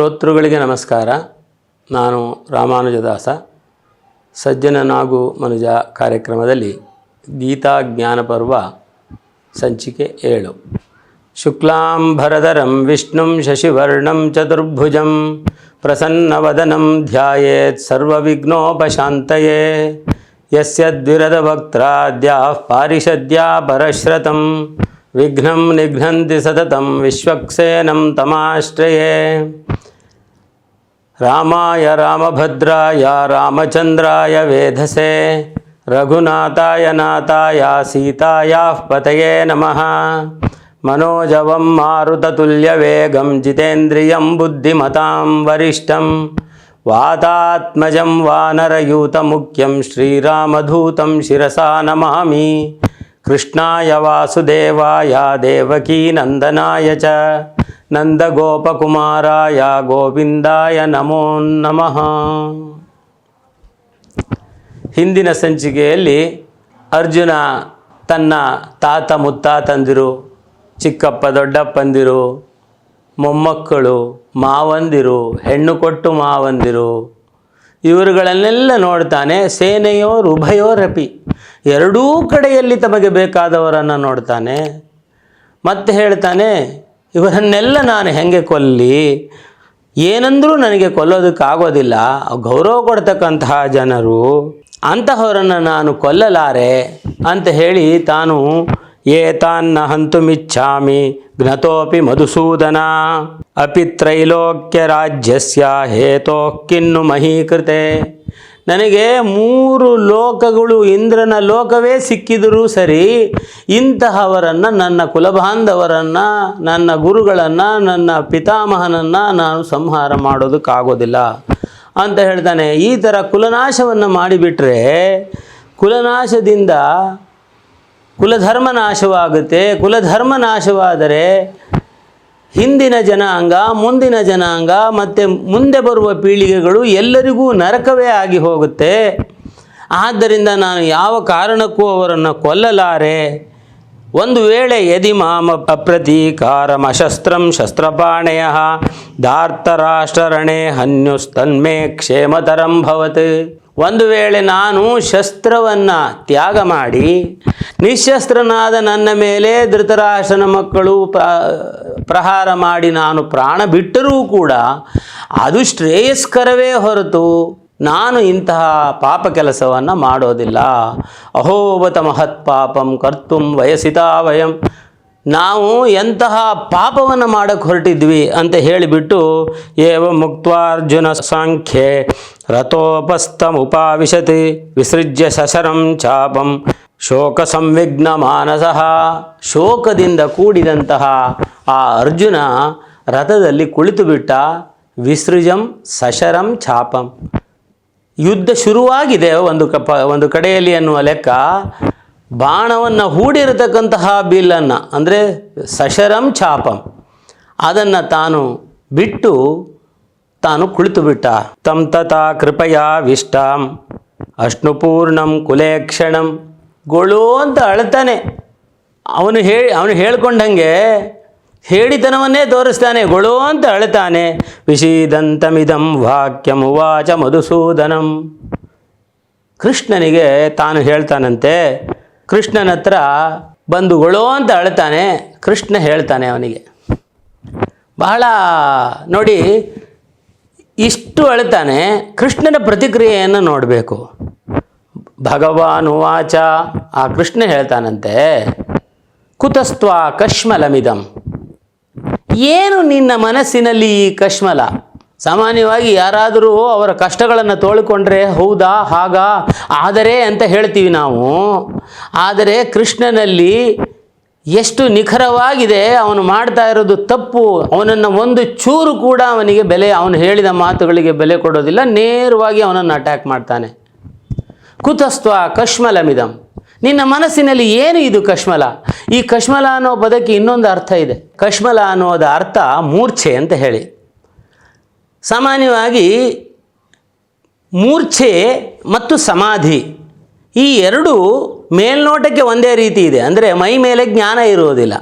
ಶ್ರೋತೃಗಳಿಗೆ ನಮಸ್ಕಾರ. ನಾನು ರಾಮಾನುಜದಾಸ. ಸಜ್ಜನನಾಗು ಮನುಜ ಕಾರ್ಯಕ್ರಮದಲ್ಲಿ ಗೀತಾ ಜ್ಞಾನ ಪರ್ವ ಸಂಚಿಕೆ ಏಳು. ಶುಕ್ಲಾಂಬರಧರಂ ವಿಷ್ಣು ಶಶಿವರ್ಣಂ ಚತುರ್ಭುಜಂ ಪ್ರಸನ್ನವದನಂ ಧ್ಯಾಯೇತ್ ಸರ್ವವಿಘ್ನೋಪಶಾಂತಯೇ. ಯಸ್ಯ ದ್ವಿರದವಕ್ತ್ರಾದ್ಯಾ ಪಾರಿಷದ್ಯಾ ಪರಶ್ರತಂ ವಿಘ್ನಂ ನಿಘ್ನಂತಿ ಸತತಂ ವಿಶ್ವಕ್ಸೇನಂ ತಮಾಶ್ರಯೇ. రామాయ రామభద్రాయ రామచంద్రాయ వేధసే. రఘునాథాయ నాథాయ సీతాయా పతయే నమ. మనోజవం మారుతతుల్యవేగం జితేంద్రియం బుద్ధిమతాం వరిష్టం. వాతాత్మజం వానరయూతముఖ్యం శ్రీరామధూతం శిరసా నమామి. ಕೃಷ್ಣಾಯ ವಾಸುದೇವಾಯ ದೇವಕೀನಂದನಾಯ ಚ. ನಂದಗೋಪಕುಮಾರಾಯ ಗೋವಿಂದಾಯ ನಮೋ ನಮಃ. ಹಿಂದಿನ ಸಂಚಿಕೆಯಲ್ಲಿ ಅರ್ಜುನ ತನ್ನ ತಾತ ಮುತ್ತಾತಂದಿರು, ಚಿಕ್ಕಪ್ಪ ದೊಡ್ಡಪ್ಪಂದಿರು, ಮೊಮ್ಮಕ್ಕಳು ಮಾವಂದಿರು, ಹೆಣ್ಣು ಕೊಟ್ಟು ಮಾವಂದಿರು, ಇವರುಗಳನ್ನೆಲ್ಲ ನೋಡ್ತಾನೆ ಉಭಯೋರಪಿ. ಎರಡೂ ಕಡೆಯಲ್ಲಿ ತಮಗೆ ಬೇಕಾದವರನ್ನು ನೋಡ್ತಾನೆ, ಮತ್ತೆ ಹೇಳ್ತಾನೆ, ಇವರನ್ನೆಲ್ಲ ನಾನು ಹೆಂಗೆ ಕೊಲ್ಲಿ? ಏನಂದರೂ ನನಗೆ ಕೊಲ್ಲೋದಕ್ಕಾಗೋದಿಲ್ಲ. ಗೌರವ ಕೊಡ್ತಕ್ಕಂತಹ ಜನರು ಅಂತಹವರನ್ನು ನಾನು ಕೊಲ್ಲಲಾರೆ ಅಂತ ಹೇಳಿ ತಾನು, ಏತಾನ್ನ ಹಂತುಮಿಚ್ಛಾಮಿ ಜ್ಞತೋಪಿ ಮಧುಸೂದನ ಅಪಿ ತ್ರೈಲೋಕ್ಯ ರಾಜ್ಯಸ್ಯ ಹೇತೋ ಕಿನ್ನು ಮಹೀಕೃತೆ. ನನಗೆ ಮೂರು ಲೋಕಗಳು ಇಂದ್ರನ ಲೋಕವೇ ಸಿಕ್ಕಿದರೂ ಸರಿ ಇಂತಹವರನ್ನು ನನ್ನ ಕುಲಬಾಂಧವರನ್ನು, ನನ್ನ ಗುರುಗಳನ್ನು, ನನ್ನ ಪಿತಾಮಹನನ್ನು ನಾನು ಸಂಹಾರ ಮಾಡೋದಕ್ಕಾಗೋದಿಲ್ಲ. ಅಂತ ಹೇಳ್ತಾನೆ. ಈ ಥರ ಕುಲನಾಶವನ್ನು ಮಾಡಿಬಿಟ್ರೆ ಕುಲನಾಶದಿಂದ ಕುಲಧರ್ಮ ನಾಶವಾಗುತ್ತೆ ಕುಲಧರ್ಮ ನಾಶವಾದರೆ ಹಿಂದಿನ ಜನಾಂಗ, ಮುಂದಿನ ಜನಾಂಗ ಮತ್ತು ಮುಂದೆ ಬರುವ ಪೀಳಿಗೆಗಳು ಎಲ್ಲರಿಗೂ ನರಕವೇ ಆಗಿ ಹೋಗುತ್ತೆ. ಆದ್ದರಿಂದ ನಾನು ಯಾವ ಕಾರಣಕ್ಕೂ ಅವರನ್ನು ಕೊಲ್ಲಲಾರೆ. ಒಂದು ವೇಳೆ ಯದಿ ಮಾಮ ಅಪ್ರತೀಕಾರಮಶಸ್ತ್ರಂ ಶಸ್ತ್ರಪಾಣಯ ದಾರ್ತರಾಷ್ಟ್ರಣೆ ಹನ್ಯುಸ್ತನ್ಮೇ ಕ್ಷೇಮತರಂ ಭವತ್. ಒಂದು ವೇಳೆ ನಾನು ಶಸ್ತ್ರವನ್ನು ತ್ಯಾಗ ಮಾಡಿ, ನಿಶಸ್ತ್ರನಾದ ನನ್ನ ಮೇಲೆ ಧೃತರಾಷ್ಟ್ರನ ಮಕ್ಕಳು ಪ್ರ ಪ್ರಹಾರ ಮಾಡಿ ನಾನು ಪ್ರಾಣ ಬಿಟ್ಟರೂ ಕೂಡ ಅದು ಶ್ರೇಯಸ್ಕರವೇ ಹೊರತು ನಾನು ಇಂತಹ ಪಾಪ ಕೆಲಸವನ್ನು ಮಾಡೋದಿಲ್ಲ. ಅಹೋಬತ ಮಹತ್ ಪಾಪಂ ಕರ್ತುಂ ವಯಸಿತಾ ವಯಂ ನಾವು ಎಂತಹ ಪಾಪವನ್ನು ಮಾಡಕ್ಕೆ ಹೊರಟಿದ್ವಿ ಅಂತ ಹೇಳಿಬಿಟ್ಟು, ಏವ ಮುಕ್ತಾರ್ಜುನ ಸಾಂಖ್ಯೆ ರಥೋಪಸ್ಥಮುಪಾವಿಶತಿ ವಿಸೃಜ್ಯ ಸಸರಂ ಚಾಪಂ ಶೋಕ ಸಂವಿಘ್ನ ಮಾನಸಃ. ಶೋಕದಿಂದ ಕೂಡಿದಂತಹ ಆ ಅರ್ಜುನ ರಥದಲ್ಲಿ ಕುಳಿತು ಬಿಟ್ಟ, ವಿಸೃಜಂ ಸಶರಂ ಚಾಪಂ. ಯುದ್ಧ ಶುರುವಾಗಿದೆ ಒಂದು ಕಪ, ಒಂದು ಕಡೆಯಲ್ಲಿ ಅನ್ನುವ ಲೆಕ್ಕ. ಬಾಣವನ್ನು ಹೂಡಿರತಕ್ಕಂತಹ ಬಿಲ್ಲನ್ನು, ಅಂದರೆ ಸಶರಂ ಚಾಪಂ, ಅದನ್ನು ತಾನು ಬಿಟ್ಟು ತಾನು ಕುಳಿತು ಬಿಟ್ಟ. ತಂ ತಥಾ ಕೃಪಯಾ ವಿಷ್ಟಾಂ ಅಷ್ಣುಪೂರ್ಣಂ ಕುಲೇಕ್ಷಣಂ ಗೊಳು ಅಂತ ಅಳ್ತಾನೆ. ಅವನು ಹೇಳಿ ಅವನು ಹೇಳ್ಕೊಂಡಂಗೆ ಹೇಳಿತನವನ್ನೇ ತೋರಿಸ್ತಾನೆ. ಗೊಳು ಅಂತ ಅಳ್ತಾನೆ. ವಿಷೀದಂತಮಿದಂ ವಾಕ್ಯಂ ಉವಾಚ ಮಧುಸೂದನಂ. ಕೃಷ್ಣನಿಗೆ ತಾನು ಹೇಳ್ತಾನಂತೆ ಕೃಷ್ಣನ ಹತ್ರ ಬಂದು ಗೊಳೋ ಅಂತ ಅಳ್ತಾನೆ, ಕೃಷ್ಣ ಹೇಳ್ತಾನೆ ಅವನಿಗೆ. ಬಹಳ ನೋಡಿ, ಇಷ್ಟು ಅಳ್ತಾನೆ, ಕೃಷ್ಣನ ಪ್ರತಿಕ್ರಿಯೆಯನ್ನು ನೋಡಬೇಕು. ಭಗವಾನ್ ಉವಾಚ ಆ ಕೃಷ್ಣ ಹೇಳ್ತಾನಂತೆ, ಕುತಸ್ತ್ವ ಕಶ್ಮಲಮಿದಂ. ಏನು ನಿನ್ನ ಮನಸ್ಸಿನಲ್ಲಿ ಈ ಕಶ್ಮಲ? ಸಾಮಾನ್ಯವಾಗಿ ಯಾರಾದರೂ ಅವರ ಕಷ್ಟಗಳನ್ನು ತೋಳಿಕೊಂಡ್ರೆ ಹೌದಾ, ಹಾಗಾ, ಆದರೆ ಅಂತ ಹೇಳ್ತೀವಿ ನಾವು. ಆದರೆ ಕೃಷ್ಣನಲ್ಲಿ ಎಷ್ಟು ನಿಖರವಾಗಿದೆ ಅವನು ಮಾಡ್ತಾ ಇರೋದು ತಪ್ಪು. ಅವನನ್ನು ಒಂದು ಚೂರು ಕೂಡ ಅವನಿಗೆ ಬೆಲೆ, ಅವನು ಹೇಳಿದ ಮಾತುಗಳಿಗೆ ಬೆಲೆ ಕೊಡೋದಿಲ್ಲ. ನೇರವಾಗಿ ಅವನನ್ನು ಅಟ್ಯಾಕ್ ಮಾಡ್ತಾನೆ. ಕುತಸ್ತ್ವ ಕಶ್ಮಲಮಿದಂ. ನಿನ್ನ ಮನಸ್ಸಿನಲ್ಲಿ ಏನು ಇದು ಕಶ್ಮಲ? ಈ ಕಶ್ಮಲ ಅನ್ನೋ ಪದಕ್ಕೆ ಇನ್ನೊಂದು ಅರ್ಥ ಇದೆ. ಕಶ್ಮಲ ಅನ್ನೋದ ಅರ್ಥ ಮೂರ್ಛೆ ಅಂತ ಹೇಳಿ. ಸಾಮಾನ್ಯವಾಗಿ ಮೂರ್ಛೆ ಮತ್ತು ಸಮಾಧಿ ಈ ಎರಡು ಮೇಲ್ನೋಟಕ್ಕೆ ಒಂದೇ ರೀತಿ ಇದೆ. ಅಂದರೆ ಮೈ ಮೇಲೆ ಜ್ಞಾನ ಇರುವುದಿಲ್ಲ.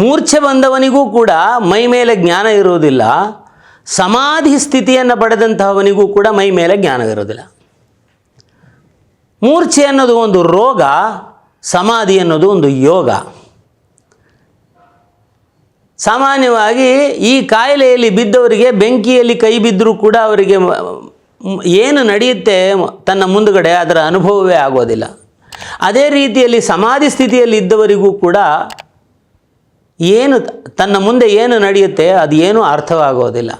ಮೂರ್ಛೆ ಬಂದವನಿಗೂ ಕೂಡ ಮೈ ಮೇಲೆ ಜ್ಞಾನ ಇರುವುದಿಲ್ಲ. ಸಮಾಧಿ ಸ್ಥಿತಿಯನ್ನು ಪಡೆದಂತಹವನಿಗೂ ಕೂಡ ಮೈ ಮೇಲೆ ಜ್ಞಾನ ಇರೋದಿಲ್ಲ ಮೂರ್ಛೆ ಅನ್ನೋದು ಒಂದು ರೋಗ, ಸಮಾಧಿ ಅನ್ನೋದು ಒಂದು ಯೋಗ. ಸಾಮಾನ್ಯವಾಗಿ ಈ ಕಾಯಿಲೆಯಲ್ಲಿ ಬಿದ್ದವರಿಗೆ ಬೆಂಕಿಯಲ್ಲಿ ಕೈ ಬಿದ್ದರೂ ಕೂಡ ಅವರಿಗೆ ಏನು ನಡೆಯುತ್ತೆ ತನ್ನ ಮುಂದುಗಡೆ ಅದರ ಅನುಭವವೇ ಆಗೋದಿಲ್ಲ. ಅದೇ ರೀತಿಯಲ್ಲಿ ಸಮಾಧಿ ಸ್ಥಿತಿಯಲ್ಲಿ ಇದ್ದವರಿಗೂ ಕೂಡ ಏನು ತನ್ನ ಮುಂದೆ ಏನು ನಡೆಯುತ್ತೆ ಅದು ಏನೂ ಅರ್ಥವಾಗೋದಿಲ್ಲ.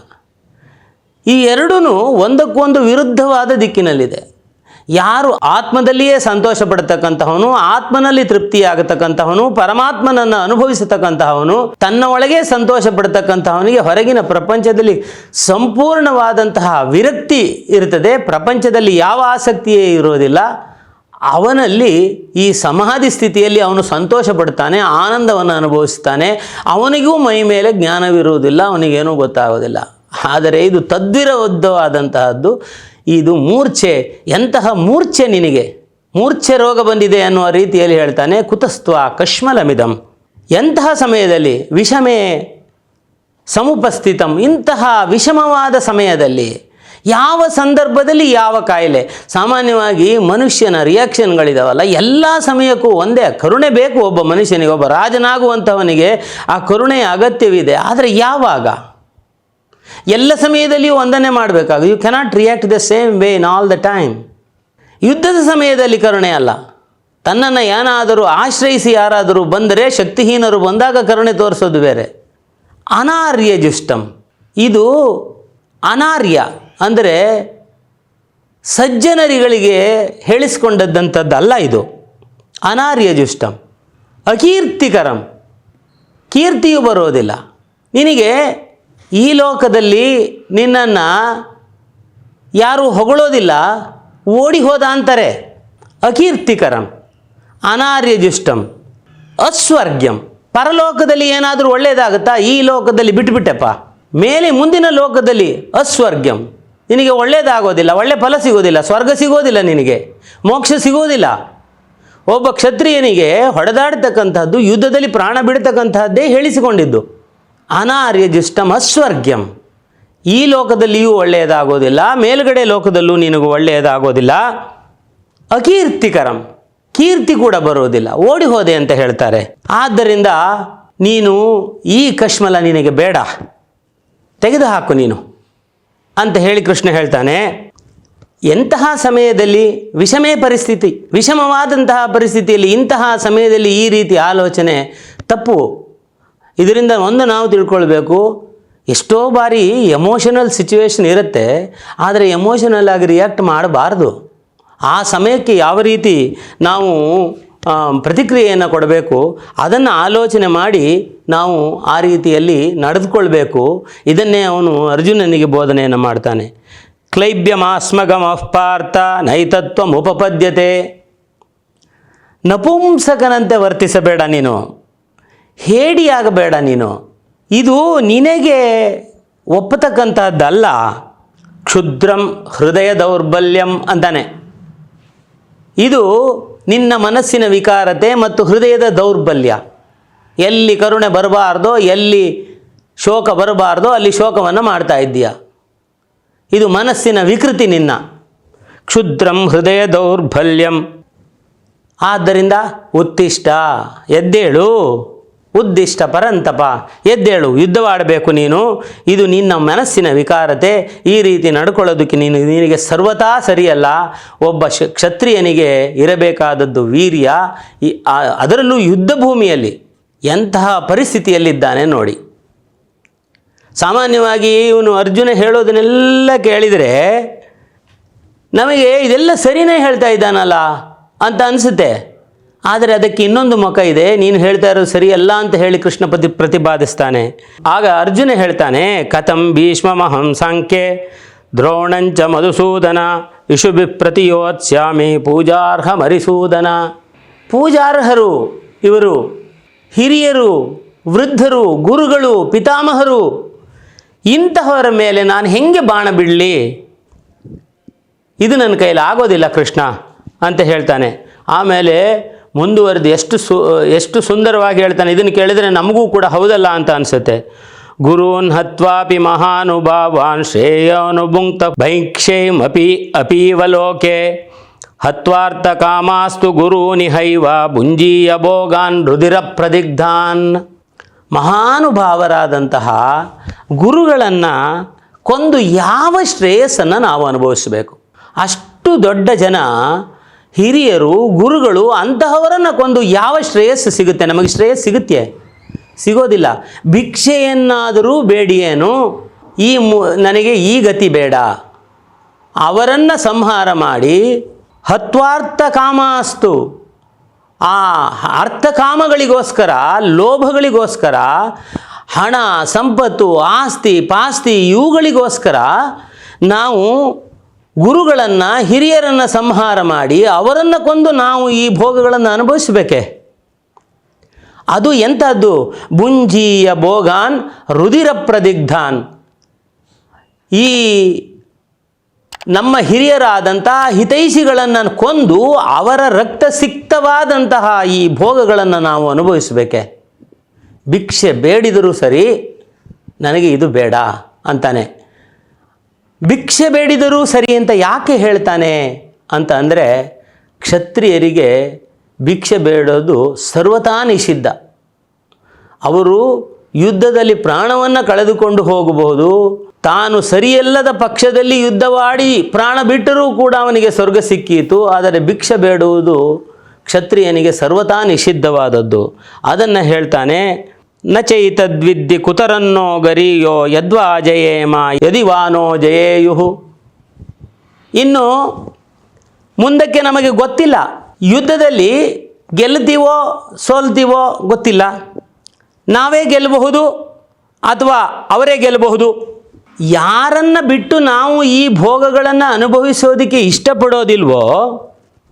ಈ ಎರಡೂ ಒಂದಕ್ಕೊಂದು ವಿರುದ್ಧವಾದ ದಿಕ್ಕಿನಲ್ಲಿದೆ. ಯಾರು ಆತ್ಮದಲ್ಲಿಯೇ ಸಂತೋಷ ಪಡತಕ್ಕಂತಹವನು ಆತ್ಮನಲ್ಲಿ ತೃಪ್ತಿಯಾಗತಕ್ಕಂತಹವನು, ಪರಮಾತ್ಮನನ್ನು ಅನುಭವಿಸತಕ್ಕಂತಹವನು, ತನ್ನ ಒಳಗೆ ಸಂತೋಷ ಪಡತಕ್ಕಂತಹವನಿಗೆ ಹೊರಗಿನ ಪ್ರಪಂಚದಲ್ಲಿ ಸಂಪೂರ್ಣವಾದಂತಹ ವಿರಕ್ತಿ ಇರ್ತದೆ ಪ್ರಪಂಚದಲ್ಲಿ ಯಾವ ಆಸಕ್ತಿಯೇ ಇರೋದಿಲ್ಲ ಅವನಲ್ಲಿ ಈ ಸಮಾಧಿ ಸ್ಥಿತಿಯಲ್ಲಿ ಅವನು ಸಂತೋಷ ಪಡ್ತಾನೆ ಆನಂದವನ್ನು ಅನುಭವಿಸ್ತಾನೆ. ಅವನಿಗೂ ಮೈ ಮೇಲೆ ಜ್ಞಾನವಿರುವುದಿಲ್ಲ, ಅವನಿಗೇನೂ ಗೊತ್ತಾಗೋದಿಲ್ಲ ಆದರೆ ಇದು ತದ್ವಿರುದ್ಧವಾದಂತಹದ್ದು ಇದು ಮೂರ್ಛೆ, ಎಂತಹ ಮೂರ್ಛೆ ನಿನಗೆ? ಮೂರ್ಛೆ ರೋಗ ಬಂದಿದೆ ಅನ್ನುವ ರೀತಿಯಲ್ಲಿ ಹೇಳ್ತಾನೆ, ಕುತಸ್ತ್ವ ಕಶ್ಮಲಮಿದಂ. ಎಂತಹ ಸಮಯದಲ್ಲಿ? ವಿಷಮೇ ಸಮುಪಸ್ಥಿತಂ. ಇಂತಹ ವಿಷಮವಾದ ಸಮಯದಲ್ಲಿ ಯಾವ ಸಂದರ್ಭದಲ್ಲಿ ಯಾವ ಕಾಯಿಲೆ? ಸಾಮಾನ್ಯವಾಗಿ ಮನುಷ್ಯನ ರಿಯಾಕ್ಷನ್ಗಳಿದಾವಲ್ಲ ಎಲ್ಲ ಸಮಯಕ್ಕೂ ಒಂದೇ, ಕರುಣೆ ಬೇಕು ಒಬ್ಬ ಮನುಷ್ಯನಿಗೆ, ಒಬ್ಬ ರಾಜನಾಗುವಂಥವನಿಗೆ ಆ ಕರುಣೆಯ ಅಗತ್ಯವಿದೆ. ಆದರೆ ಯಾವಾಗ? ಎಲ್ಲ ಸಮಯದಲ್ಲಿಯೂ ಒಂದನ್ನೇ ಮಾಡಬೇಕಾಗ. You cannot react the same way in all the time ಯುದ್ಧದ ಸಮಯದಲ್ಲಿ ಕರುಣೆ ಅಲ್ಲ. ತನ್ನನ್ನು ಏನಾದರೂ ಆಶ್ರಯಿಸಿ ಯಾರಾದರೂ ಬಂದರೆ ಶಕ್ತಿಹೀನರು ಬಂದಾಗ ಕರುಣೆ ತೋರಿಸೋದು ಬೇರೆ. ಅನಾರ್ಯ ಜುಷ್ಟಂ ಇದು ಅನಾರ್ಯ ಅಂದರೆ ಸಜ್ಜನರಿಗಳಿಗೆ ಹೇಳಿಸ್ಕೊಂಡದ್ದಂಥದ್ದಲ್ಲ ಇದು. ಅನಾರ್ಯ ಜುಷ್ಟಂ ಅಕೀರ್ತಿಕರಂ. ಕೀರ್ತಿಯು ಬರೋದಿಲ್ಲ. ನಿನಗೆ ಈ ಲೋಕದಲ್ಲಿ ನಿನ್ನನ್ನು ಯಾರು ಹೊಗಳೋದಿಲ್ಲ, ಓಡಿ ಹೋದ ಅಂತಾರೆ. ಅಕೀರ್ತಿಕರಂ, ಅನಾರ್ಯಜುಷ್ಟಂ, ಅಸ್ವರ್ಗ್ಯಂ. ಪರಲೋಕದಲ್ಲಿ ಏನಾದರೂ ಒಳ್ಳೆಯದಾಗುತ್ತಾ ಈ ಲೋಕದಲ್ಲಿ ಬಿಟ್ಟುಬಿಟ್ಟೆಪ್ಪ ಮೇಲೆ ಮುಂದಿನ ಲೋಕದಲ್ಲಿ ಅಸ್ವರ್ಗ್ಯಂ. ನಿನಗೆ ಒಳ್ಳೆಯದಾಗೋದಿಲ್ಲ ಒಳ್ಳೆ ಫಲ ಸಿಗೋದಿಲ್ಲ, ಸ್ವರ್ಗ ಸಿಗೋದಿಲ್ಲ ನಿನಗೆ, ಮೋಕ್ಷ ಸಿಗೋದಿಲ್ಲ. ಒಬ್ಬ ಕ್ಷತ್ರಿಯನಿಗೆ ಹೊಡೆದಾಡ್ತಕ್ಕಂಥದ್ದು, ಯುದ್ಧದಲ್ಲಿ ಪ್ರಾಣ ಬಿಡತಕ್ಕಂಥದ್ದೇ ಹೇಳಿಸಿಕೊಂಡಿದ್ದು. ಅನಾರ್ಯಜುಷ್ಟಂ ಅಸ್ವರ್ಗ್ಯಂ ಈ ಲೋಕದಲ್ಲಿಯೂ ಒಳ್ಳೆಯದಾಗೋದಿಲ್ಲ, ಮೇಲುಗಡೆ ಲೋಕದಲ್ಲೂ ನಿನಗೂ ಒಳ್ಳೆಯದಾಗೋದಿಲ್ಲ. ಅಕೀರ್ತಿಕರಂ, ಕೀರ್ತಿ ಕೂಡ ಬರೋದಿಲ್ಲ, ಓಡಿ ಹೋದೆ ಅಂತ ಹೇಳ್ತಾರೆ. ಆದ್ದರಿಂದ ನೀನು ಈ ಕಶ್ಮಲ ನಿನಗೆ ಬೇಡ, ತೆಗೆದು ಹಾಕು ನೀನು. ಅಂತ ಹೇಳಿ ಕೃಷ್ಣ ಹೇಳ್ತಾನೆ, ಎಂತಹ ಸಮಯದಲ್ಲಿ ವಿಷಮೇ ಪರಿಸ್ಥಿತಿ, ವಿಷಮವಾದಂತಹ ಪರಿಸ್ಥಿತಿಯಲ್ಲಿ ಇಂತಹ ಸಮಯದಲ್ಲಿ ಈ ರೀತಿ ಆಲೋಚನೆ ತಪ್ಪು ಇದರಿಂದ ಒಂದು ನಾವು ತಿಳ್ಕೊಳ್ಬೇಕು, ಎಷ್ಟೋ ಬಾರಿ ಎಮೋಷನಲ್ ಸಿಚುವೇಶನ್ ಇರುತ್ತೆ, ಆದರೆ ಎಮೋಷನಲ್ ಆಗಿ ರಿಯಾಕ್ಟ್ ಮಾಡಬಾರ್ದು. ಆ ಸಮಯಕ್ಕೆ ಯಾವ ರೀತಿ ನಾವು ಪ್ರತಿಕ್ರಿಯೆಯನ್ನು ಕೊಡಬೇಕು, ಅದನ್ನು ಆಲೋಚನೆ ಮಾಡಿ ನಾವು ಆ ರೀತಿಯಲ್ಲಿ ನಡೆದುಕೊಳ್ಬೇಕು. ಇದನ್ನೇ ಅವನು ಅರ್ಜುನನಿಗೆ ಬೋಧನೆಯನ್ನು ಮಾಡ್ತಾನೆ. ಕ್ಲೈಬ್ಯಮಾಸ್ಮಗಮ ಪಾರ್ಥ ನೈತತ್ವಮುಪಪದ್ಯತೆ ನಪುಂಸಕನಂತೆ ವರ್ತಿಸಬೇಡ ನೀನು. ಹೇಡಿಯಾಗಬೇಡ ನೀನು. ಇದು ನಿನಗೆ ಒಪ್ಪತಕ್ಕಂಥದ್ದಲ್ಲ ಕ್ಷುದ್ರಂ ಹೃದಯ ದೌರ್ಬಲ್ಯಂ ಅಂತಾನೆ ಇದು ನಿನ್ನ ಮನಸ್ಸಿನ ವಿಕಾರತೆ ಮತ್ತು ಹೃದಯದ ದೌರ್ಬಲ್ಯ. ಎಲ್ಲಿ ಕರುಣೆ ಬರಬಾರ್ದೋ, ಎಲ್ಲಿ ಶೋಕ ಬರಬಾರ್ದೋ, ಅಲ್ಲಿ ಶೋಕವನ್ನು ಮಾಡ್ತಾ ಇದ್ದೀಯ. ಇದು ಮನಸ್ಸಿನ ವಿಕೃತಿ ನಿನ್ನ. ಕ್ಷುದ್ರಂ ಹೃದಯ ದೌರ್ಬಲ್ಯಂ. ಆದ್ದರಿಂದ ಉತ್ತಿಷ್ಟ ಎದ್ದೇಳು. ಉದ್ದಿಷ್ಟ ಪರಂತಪ ಎದ್ದೇಳು, ಯುದ್ಧವಾಡಬೇಕು ನೀನು. ಇದು ನಿನ್ನ ಮನಸ್ಸಿನ ವಿಕಾರತೆ. ಈ ರೀತಿ ನಡ್ಕೊಳ್ಳೋದಕ್ಕೆ ನೀನು, ನಿನಗೆ ಸರ್ವತಾ ಸರಿಯಲ್ಲ. ಒಬ್ಬ ಕ್ಷತ್ರಿಯನಿಗೆ ಇರಬೇಕಾದದ್ದು ವೀರ್ಯ. ಈ ಅದರಲ್ಲೂ ಯುದ್ಧ ಭೂಮಿಯಲ್ಲಿ ಎಂತಹ ಪರಿಸ್ಥಿತಿಯಲ್ಲಿದ್ದಾನೆ ನೋಡಿ. ಸಾಮಾನ್ಯವಾಗಿ ಇವನು ಅರ್ಜುನ ಹೇಳೋದನ್ನೆಲ್ಲ ಕೇಳಿದರೆ, ನಮಗೆ ಇದೆಲ್ಲ ಸರಿನೇ ಹೇಳ್ತಾ ಇದ್ದಾನಲ್ಲ ಅಂತ ಅನಿಸುತ್ತೆ. ಆದರೆ ಅದಕ್ಕೆ ಇನ್ನೊಂದು ಮುಖ ಇದೆ, ನೀನು ಹೇಳ್ತಾ ಇರೋದು ಸರಿಯಲ್ಲ ಅಂತ ಹೇಳಿ ಕೃಷ್ಣ ಪ್ರತಿ ಪ್ರತಿಪಾದಿಸ್ತಾನೆ. ಆಗ ಅರ್ಜುನ ಹೇಳ್ತಾನೆ, ಕಥಂ ಭೀಷ್ಮಮಹಂ ಸಾಂಖ್ಯೆ, ದ್ರೋಣಂಚ ಮಧುಸೂದನ ಇಶುಭಿ ಪ್ರತಿಯೋತ್ಸ್ಯಾಮಿ ಪೂಜಾರ್ಹ ಮರಿಸೂದನ. ಪೂಜಾರ್ಹರು ಇವರು, ಹಿರಿಯರು, ವೃದ್ಧರು, ಗುರುಗಳು, ಪಿತಾಮಹರು, ಇಂತಹವರ ಮೇಲೆ ನಾನು ಹೆಂಗೆ ಬಾಣ ಬಿಡಲಿ ಇದು ನನ್ನ ಕೈಯಲ್ಲಿ ಆಗೋದಿಲ್ಲ ಕೃಷ್ಣ ಅಂತ ಹೇಳ್ತಾನೆ. ಆಮೇಲೆ ಮುಂದುವರೆದು ಎಷ್ಟು ಸು, ಎಷ್ಟು ಸುಂದರವಾಗಿ ಹೇಳ್ತಾನೆ, ಇದನ್ನು ಕೇಳಿದರೆ ನಮಗೂ ಕೂಡ ಹೌದಲ್ಲ ಅಂತ ಅನಿಸುತ್ತೆ. ಗುರುನ್ ಹತ್ವಾಪಿ ಮಹಾನುಭಾವಾನ್ ಶ್ರೇಯೋನುಭುಂಕ್ತ ಭೈಕ್ಷೇಮಪಿ ಅಪೀವಲೋಕೆ ಹತ್ವಾರ್ಥ ಕಾಮಾಸ್ತು ಗುರೂನಿಹೈವ ಭುಂಜೀಯ ಭೋಗಾನ್ ರುದಿರ ಪ್ರದಿಗ್ಧಾನ್. ಮಹಾನುಭಾವರಾದಂತಹ ಗುರುಗಳನ್ನು ಕೊಂದು ಯಾವ ಶ್ರೇಯಸ್ಸನ್ನು ನಾವು ಅನುಭವಿಸಬೇಕು? ಅಷ್ಟು ದೊಡ್ಡ ಜನ ಹಿರಿಯರು, ಗುರುಗಳು ಅಂತಹವರನ್ನು ಕೊಂದು ಯಾವ ಶ್ರೇಯಸ್ಸು ಸಿಗುತ್ತೆ? ನಮಗೆ ಶ್ರೇಯಸ್ ಸಿಗುತ್ತೆ. ಸಿಗೋದಿಲ್ಲ. ಭಿಕ್ಷೆಯನ್ನಾದರೂ ಬೇಡಿಯೇನು? ಈ ನನಗೆ ಈ ಗತಿ ಬೇಡ. ಅವರನ್ನು ಸಂಹಾರ ಮಾಡಿ ಹತ್ವಾರ್ಥ ಕಾಮಾಸ್ತು. ಆ ಅರ್ಥಕಾಮಗಳಿಗೋಸ್ಕರ ಲೋಭಗಳಿಗೋಸ್ಕರ, ಹಣ, ಸಂಪತ್ತು, ಆಸ್ತಿ, ಪಾಸ್ತಿ ಇವುಗಳಿಗೋಸ್ಕರ ನಾವು ಗುರುಗಳನ್ನು ಹಿರಿಯರನ್ನು ಸಂಹಾರ ಮಾಡಿ ಅವರನ್ನು ಕೊಂದು ನಾವು ಈ ಭೋಗಗಳನ್ನು ಅನುಭವಿಸಬೇಕೆ? ಅದು ಎಂಥದ್ದು ಬುಂಜೀಯ ಭೋಗಾನ್ ರುದಿರ ಪ್ರದಿಗ್ಧಾನ್. ಈ ನಮ್ಮ ಹಿರಿಯರಾದಂತಹ ಹಿತೈಷಿಗಳನ್ನು ಕೊಂದು ಅವರ ರಕ್ತ ಸಿಕ್ತವಾದಂತಹ ಈ ಭೋಗಗಳನ್ನು ನಾವು ಅನುಭವಿಸಬೇಕೆ? ಭಿಕ್ಷೆ ಬೇಡಿದರೂ ಸರಿ ನನಗೆ ಇದು ಬೇಡ ಅಂತಾನೆ. ಭಿಕ್ಷೆ ಬೇಡಿದರೂ ಸರಿ ಅಂತ ಯಾಕೆ ಹೇಳ್ತಾನೆ ಅಂತ ಅಂದರೆ ಕ್ಷತ್ರಿಯರಿಗೆ ಭಿಕ್ಷೆ ಬೇಡೋದು ಸರ್ವತಾ ನಿಷಿದ್ಧ. ಅವರು ಯುದ್ಧದಲ್ಲಿ ಪ್ರಾಣವನ್ನು ಕಳೆದುಕೊಂಡು ಹೋಗಬಹುದು. ತಾನು ಸರಿಯಲ್ಲದ ಪಕ್ಷದಲ್ಲಿ ಯುದ್ಧವಾಡಿ ಪ್ರಾಣ ಬಿಟ್ಟರೂ ಕೂಡ ಅವನಿಗೆ ಸ್ವರ್ಗ ಸಿಕ್ಕಿತು. ಆದರೆ ಭಿಕ್ಷೆ ಬೇಡುವುದು ಕ್ಷತ್ರಿಯನಿಗೆ ಸರ್ವತಾ ನಿಷಿದ್ಧವಾದದ್ದು. ಅದನ್ನು ಹೇಳ್ತಾನೆ ನ ಚೈತದ್ವಿದ್ಯೆ ಕುತರನ್ನೋ ಗರಿಯೋ ಯದ್ವಾ ಜಯೇಮ ಯದಿವಾನೋ ಜಯೇಯುಹು. ಇನ್ನು ಮುಂದಕ್ಕೆ ನಮಗೆ ಗೊತ್ತಿಲ್ಲ, ಯುದ್ಧದಲ್ಲಿ ಗೆಲ್ತೀವೋ ಸೋಲ್ತೀವೋ ಗೊತ್ತಿಲ್ಲ. ನಾವೇ ಗೆಲ್ಲಬಹುದು ಅಥವಾ ಅವರೇ ಗೆಲ್ಲಬಹುದು. ಯಾರನ್ನ ಬಿಟ್ಟು ನಾವು ಈ ಭೋಗಗಳನ್ನು ಅನುಭವಿಸೋದಕ್ಕೆ ಇಷ್ಟಪಡೋದಿಲ್ವೋ,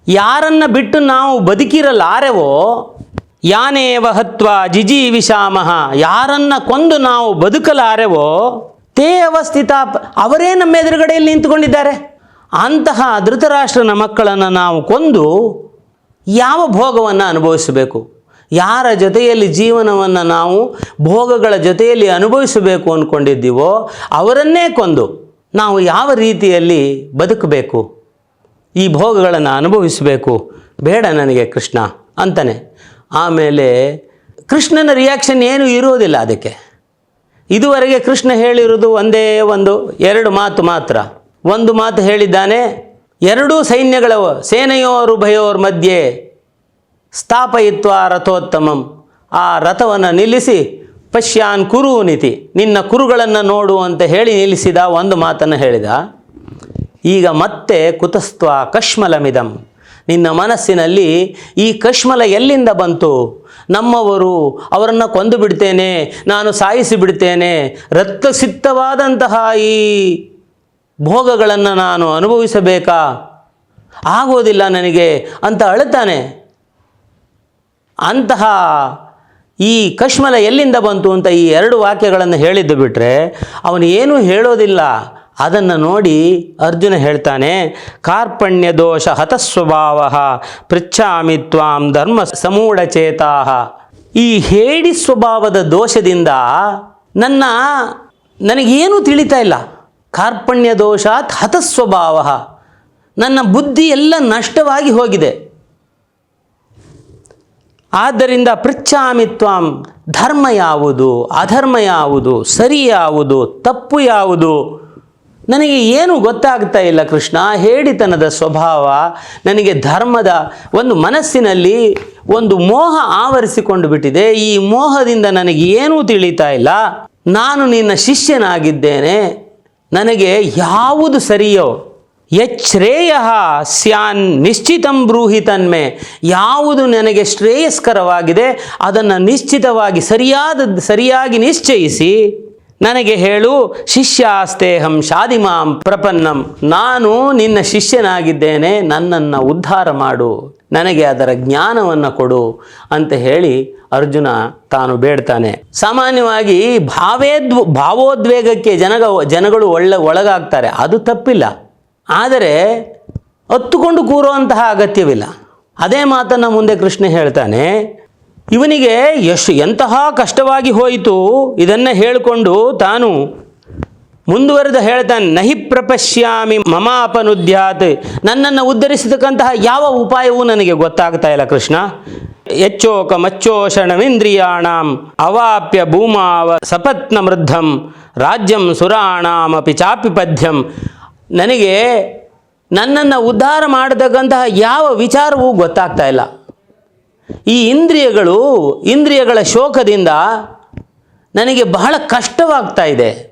ಯಾರನ್ನ ಬಿಟ್ಟು ನಾವು ಬದುಕಿರಲಾರೆವೋ ಯಾನೇವ ಹತ್ವ ಜಿಜೀವಿಷಾಮಹ ಯಾರನ್ನ ಕೊಂದು ನಾವು ಬದುಕಲಾರೆವೋ, ತೇ ಅವಸ್ಥಿತ ಅವರೇ ನಮ್ಮ ಎದುರುಗಡೆಯಲ್ಲಿ ನಿಂತುಕೊಂಡಿದ್ದಾರೆ. ಅಂತಹ ಧೃತರಾಷ್ಟ್ರನ ಮಕ್ಕಳನ್ನು ನಾವು ಕೊಂದು ಯಾವ ಭೋಗವನ್ನು ಅನುಭವಿಸಬೇಕು? ಯಾರ ಜೊತೆಯಲ್ಲಿ ಜೀವನವನ್ನು ನಾವು ಭೋಗಗಳ ಜೊತೆಯಲ್ಲಿ ಅನುಭವಿಸಬೇಕು ಅಂದ್ಕೊಂಡಿದ್ದೀವೋ ಅವರನ್ನೇ ಕೊಂದು ನಾವು ಯಾವ ರೀತಿಯಲ್ಲಿ ಬದುಕಬೇಕು? ಈ ಭೋಗಗಳನ್ನು ಅನುಭವಿಸಬೇಕು? ಬೇಡ ನನಗೆ ಕೃಷ್ಣ ಅಂತಾನೆ. ಆಮೇಲೆ ಕೃಷ್ಣನ ರಿಯಾಕ್ಷನ್ ಏನು ಇರುವುದಿಲ್ಲ ಅದಕ್ಕೆ. ಇದುವರೆಗೆ ಕೃಷ್ಣ ಹೇಳಿರುವುದು ಒಂದೇ ಒಂದು, ಎರಡು ಮಾತು ಮಾತ್ರ. ಒಂದು ಮಾತು ಹೇಳಿದ್ದಾನೆ, ಎರಡೂ ಸೈನ್ಯಗಳ ಸೇನೆಯೋರು ಭಯೋರ್ ಮಧ್ಯೆ ಸ್ಥಾಪಯಿತ್ವ ರಥೋತ್ತಮಂ. ಆ ರಥವನ್ನು ನಿಲ್ಲಿಸಿ, ಪಶ್ಯಾನ್ ಕುರು ನಿತಿ, ನಿನ್ನ ಕುರುಗಳನ್ನು ನೋಡು ಅಂತ ಹೇಳಿ ನಿಲ್ಲಿಸಿದ ಒಂದು ಮಾತನ್ನು ಹೇಳಿದ. ಈಗ ಮತ್ತೆ ಕುತಸ್ತ್ವ ಕಶ್ಮಲಮಿದಂ ನಿನ್ನ ಮನಸ್ಸಿನಲ್ಲಿ ಈ ಕಶ್ಮಲ ಎಲ್ಲಿಂದ ಬಂತು? ನಮ್ಮವರು ಅವರನ್ನು ಕೊಂದು ಬಿಡ್ತೇನೆ, ನಾನು ಸಾಯಿಸಿ ಬಿಡ್ತೇನೆ. ರಕ್ತಸಿಕ್ತವಾದಂತಹ ಈ ಭೋಗಗಳನ್ನು ನಾನು ಅನುಭವಿಸಬೇಕಾ? ಆಗೋದಿಲ್ಲ ನನಗೆ ಅಂತ ಅಳುತ್ತಾನೆ. ಅಂತಹ ಈ ಕಶ್ಮಲ ಎಲ್ಲಿಂದ ಬಂತು ಅಂತ ಈ ಎರಡು ವಾಕ್ಯಗಳನ್ನು ಹೇಳಿದ್ದು ಬಿಟ್ಟರೆ ಅವನು ಏನೂ ಹೇಳೋದಿಲ್ಲ. ಅದನ್ನು ನೋಡಿ ಅರ್ಜುನ ಹೇಳ್ತಾನೆ, ಕಾರ್ಪಣ್ಯ ದೋಷ ಹತಸ್ವಭಾವ, ಪೃಚ್ಛಾಮಿ ತ್ವಾಂ ಧರ್ಮ ಸಮೂಢಚೇತಾ ಈ ಹೇಡಿ ಸ್ವಭಾವದ ದೋಷದಿಂದ ನನ್ನ, ನನಗೇನೂ ತಿಳಿತಾ ಇಲ್ಲ. ಕಾರ್ಪಣ್ಯ ದೋಷಾತ್ ಹತಸ್ವಭಾವ. ನನ್ನ ಬುದ್ಧಿ ಎಲ್ಲ ನಷ್ಟವಾಗಿ ಹೋಗಿದೆ. ಆದ್ದರಿಂದ ಪೃಚ್ಛಾಮಿ ತ್ವಾಂ ಧರ್ಮ ಯಾವುದು, ಅಧರ್ಮ ಯಾವುದು, ಸರಿ ಯಾವುದು, ತಪ್ಪು ಯಾವುದು? ನನಗೆ ಏನು ಗೊತ್ತಾಗ್ತಾ ಇಲ್ಲ ಕೃಷ್ಣ, ಹೇಡಿತನದ ಸ್ವಭಾವ ನನಗೆ ಧರ್ಮದ ಒಂದು ಮನಸ್ಸಿನಲ್ಲಿ ಒಂದು ಮೋಹ ಆವರಿಸಿಕೊಂಡು ಬಿಟ್ಟಿದೆ. ಈ ಮೋಹದಿಂದ ನನಗೆ ಏನೂ ತಿಳಿತಾ ಇಲ್ಲ. ನಾನು ನಿನ್ನ ಶಿಷ್ಯನಾಗಿದ್ದೇನೆ. ನನಗೆ ಯಾವುದು ಸರಿಯೋ? ಯಚ್ಛ್ರೇಯ ಸ್ಯಾನ್ ನಿಶ್ಚಿತಂ ಬ್ರೂಹಿ ತನ್ಮೆ. ಯಾವುದು ನನಗೆ ಶ್ರೇಯಸ್ಕರವಾಗಿದೆ ಅದನ್ನು ನಿಶ್ಚಿತವಾಗಿ ಸರಿಯಾದ, ಸರಿಯಾಗಿ ನಿಶ್ಚಯಿಸಿ. ನನಗೆ ಹೇಳು, ಶಿಷ್ಯಾಸ್ತೇಹಂ ಶಾದಿಮಾಂ ಪ್ರಪನ್ನಂ. ನಾನು ನಿನ್ನ ಶಿಷ್ಯನಾಗಿದ್ದೇನೆ, ನನ್ನನ್ನು ಉದ್ಧಾರ ಮಾಡು, ನನಗೆ ಅದರ ಜ್ಞಾನವನ್ನು ಕೊಡು ಅಂತ ಹೇಳಿ ಅರ್ಜುನ ತಾನು ಬೇಡ್ತಾನೆ. ಸಾಮಾನ್ಯವಾಗಿ ಭಾವೇದ್ವ, ಭಾವೋದ್ವೇಗಕ್ಕೆ ಜನಗ, ಜನಗಳು ಒಳ್ಳೆ, ಒಳಗಾಗ್ತಾರೆ, ಅದು ತಪ್ಪಿಲ್ಲ. ಆದರೆ ಹೊತ್ತುಕೊಂಡು ಕೂರುವಂತಹ ಅಗತ್ಯವಿಲ್ಲ. ಅದೇ ಮಾತನ್ನು ಮುಂದೆ ಕೃಷ್ಣ ಹೇಳ್ತಾನೆ ಇವನಿಗೆ ಎಷ್ಟು ಎಂತಹ ಕಷ್ಟವಾಗಿ ಹೋಯಿತು ಇದನ್ನು ಹೇಳಿಕೊಂಡು ತಾನು ಮುಂದುವರೆದ ಹೇಳ್ತಾನೆ, ನಹಿ ಪ್ರಪಶ್ಯಾಮಿ ಮಮಾಪನುದ್ಯಾತ್. ನನ್ನನ್ನು ಉದ್ಧರಿಸತಕ್ಕಂತಹ ಯಾವ ಉಪಾಯವೂ ನನಗೆ ಗೊತ್ತಾಗ್ತಾ ಇಲ್ಲ ಕೃಷ್ಣ. ಎಚ್ಚೋಕ ಮಚ್ಚೋಷಣಮಿಂದ್ರಿಯಾಣಂ ಅವಾಪ್ಯ ಭೂಮಾವ ಸಪತ್ನ ಮೃದ್ಧಂ, ರಾಜ್ಯಂ ಸುರಾಣಾಮಪಿ ಚಾಪಿ ಪದ್ಯಂ. ನನಗೆ ನನ್ನನ್ನು ಉದ್ಧಾರ ಮಾಡತಕ್ಕಂತಹ ಯಾವ ವಿಚಾರವೂ ಗೊತ್ತಾಗ್ತಾ ಇಲ್ಲ. ಈ ಇಂದ್ರಿಯಗಳು ಇಂದ್ರಿಯಗಳ ಶೋಕದಿಂದ ನನಗೆ ಬಹಳ ಕಷ್ಟವಾಗ್ತಾ ಇದೆ.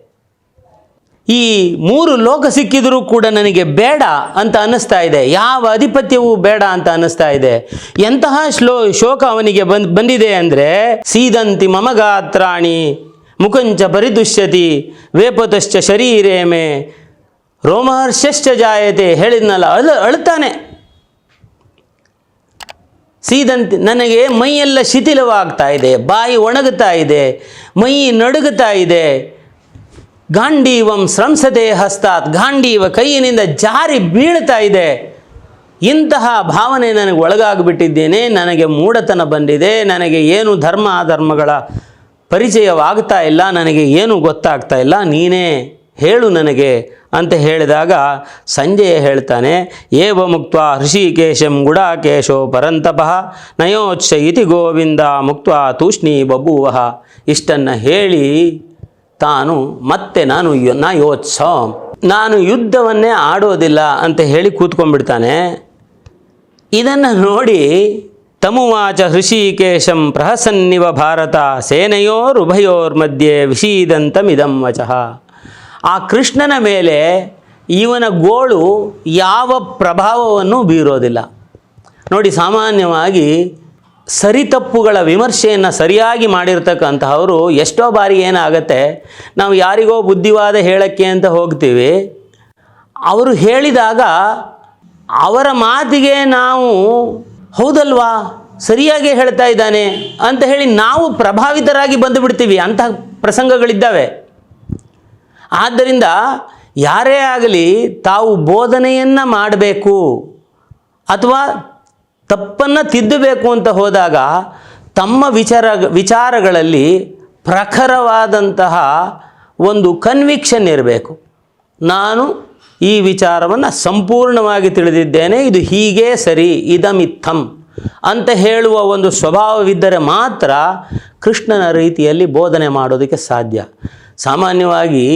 ಈ ಮೂರು ಲೋಕ ಸಿಕ್ಕಿದರೂ ಕೂಡ ನನಗೆ ಬೇಡ ಅಂತ ಅನ್ನಿಸ್ತಾ ಇದೆ. ಯಾವ ಅಧಿಪತ್ಯವೂ ಬೇಡ ಅಂತ ಅನ್ನಿಸ್ತಾ ಇದೆ. ಎಂತಹ ಶ್ಲೋ ಶೋಕ ಅವನಿಗೆ ಬಂದ್ ಬಂದಿದೆ ಅಂದರೆ, ಸೀದಂತಿ ಮಮಗಾತ್ರಾಣಿ, ಮುಖಂಚ ಪರಿದುಷ್ಯತಿ, ವೇಪತಶ್ಚ ಶರೀರೇಮೆ ರೋಮಹರ್ಷಶ್ಚ ಜಾಯತೆ ಹೇಳಿದ್ನಲ್ಲ, ಅಳ ಅಳುತ್ತಾನೆ. ಸೀದಂತೆ ನನಗೆ ಮೈಯೆಲ್ಲ ಶಿಥಿಲವಾಗ್ತಾ ಇದೆ, ಬಾಯಿ ಒಣಗುತ್ತಾ ಇದೆ, ಮೈ ನಡುಗುತ್ತಾ ಇದೆ. ಗಾಂಡೀವಂ ಸ್ರಂಸತೆ ಹಸ್ತಾತ್, ಗಾಂಡೀವ ಕೈಯಿನಿಂದ ಜಾರಿ ಬೀಳ್ತಾ ಇದೆ. ಇಂತಹ ಭಾವನೆ ನನಗೆ ಒಳಗಾಗಿಬಿಟ್ಟಿದ್ದೇನೆ, ನನಗೆ ಮೂಢತನ ಬಂದಿದೆ, ನನಗೆ ಏನು ಧರ್ಮ ಅಧರ್ಮಗಳ ಪರಿಚಯವಾಗ್ತಾ ಇಲ್ಲ, ನನಗೆ ಏನು ಗೊತ್ತಾಗ್ತಾ ಇಲ್ಲ, ನೀನೇ ಹೇಳು ನನಗೆ ಅಂತ ಹೇಳಿದಾಗ ಸಂಜಯ ಹೇಳ್ತಾನೆ, ಏವ ಮುಕ್ತ ಹೃಷಿಕೇಶಂ ಗುಡಾಕೇಶೋ ಪರಂತಪಃ ನಯೋಚ್ಛ ಇತಿ ಗೋವಿಂದ ಮುಕ್ತ ತೂಷ್ಣಿ ಬಭೂವಃ. ಇಷ್ಟನ್ನು ಹೇಳಿ ತಾನು, ಮತ್ತೆ ನಾನು ನಾ ಯೋತ್ಸ ನಾನು ಯುದ್ಧವನ್ನೇ ಆಡೋದಿಲ್ಲ ಅಂತ ಹೇಳಿ ಕೂತ್ಕೊಂಡ್ಬಿಡ್ತಾನೆ. ಇದನ್ನು ನೋಡಿ ತಮುವಾಚ ಹೃಷಿಕೇಶಂ ಪ್ರಹಸನ್ನಿವ ಭಾರತ ಸೇನೆಯೋರುಭಯೋರ್ಮಧ್ಯೆ ವಿಷೀದಂತಮಿದಂ ವಚಃ. ಆ ಕೃಷ್ಣನ ಮೇಲೆ ಇವನ ಗೋಳು ಯಾವ ಪ್ರಭಾವವನ್ನು ಬೀರೋದಿಲ್ಲ. ನೋಡಿ ಸಾಮಾನ್ಯವಾಗಿ ಸರಿತಪ್ಪುಗಳ ವಿಮರ್ಶೆಯನ್ನು ಸರಿಯಾಗಿ ಮಾಡಿರ್ತಕ್ಕಂತಹವರು ಎಷ್ಟೋ ಬಾರಿ ಏನಾಗತ್ತೆ, ನಾವು ಯಾರಿಗೋ ಬುದ್ಧಿವಾದ ಹೇಳಕ್ಕೆ ಅಂತ ಹೋಗ್ತೀವಿ. ಅವರು ಹೇಳಿದಾಗ ಅವರ ಮಾತಿಗೆ ನಾವು ಹೌದಲ್ವಾ, ಸರಿಯಾಗಿ ಹೇಳ್ತಾ ಇದ್ದಾನೆ ಅಂತ ಹೇಳಿ ನಾವು ಪ್ರಭಾವಿತರಾಗಿ ಬಂದುಬಿಡ್ತೀವಿ ಅಂತಹ ಪ್ರಸಂಗಗಳಿದ್ದಾವೆ. ಆದ್ದರಿಂದ ಯಾರೇ ಆಗಲಿ ತಾವು ಬೋಧನೆಯನ್ನು ಮಾಡಬೇಕು ಅಥವಾ ತಪ್ಪನ್ನು ತಿದ್ದಬೇಕು ಅಂತ ಹೋದಾಗ ತಮ್ಮ ವಿಚಾರ, ವಿಚಾರಗಳಲ್ಲಿ ಪ್ರಖರವಾದಂತಹ ಒಂದು ಕನ್ವಿಕ್ಷನ್ ಇರಬೇಕು. ನಾನು ಈ ವಿಚಾರವನ್ನು ಸಂಪೂರ್ಣವಾಗಿ ತಿಳಿದಿದ್ದೇನೆ, ಇದು ಹೀಗೆ ಸರಿ, ಇದಮಿತ್ತಂ ಅಂತ ಹೇಳುವ ಒಂದು ಸ್ವಭಾವವಿದ್ದರೆ ಮಾತ್ರ ಕೃಷ್ಣನ ರೀತಿಯಲ್ಲಿ ಬೋಧನೆ ಮಾಡೋದಕ್ಕೆ ಸಾಧ್ಯ. ಸಾಮಾನ್ಯವಾಗಿ